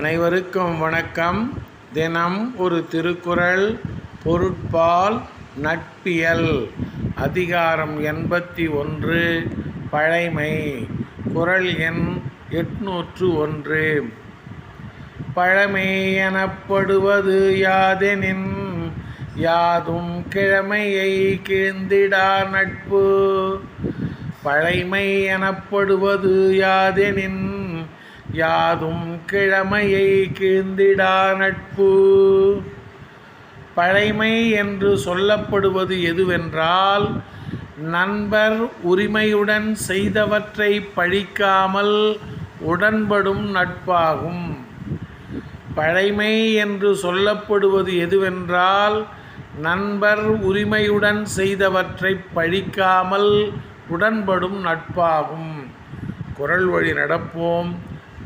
அனைவருக்கும் வணக்கம். தினம் ஒரு திருக்குறள் பொருட்பால் நட்பியல் அதிகாரம் எண்பத்தி ஒன்று பழைமை குறள் எண் எட்நூற்று ஒன்று. பழமை எனப்படுவது யாதெனின் யாதும் கிழமையை கீழ்ந்திடா நட்பு. பழைமை எனப்படுவது யாதெனின் யாதும் கிழமையை கீழ்ந்திடா நட்பு. பழைமை என்று சொல்லப்படுவது எதுவென்றால் நண்பர் உரிமையுடன் செய்தவற்றை பழிக்காமல் உடன்படும் நட்பாகும். பழைமை என்று சொல்லப்படுவது எதுவென்றால் நண்பர் உரிமையுடன் செய்தவற்றை பழிக்காமல் உடன்படும் நட்பாகும். குரல் வழி நடப்போம்.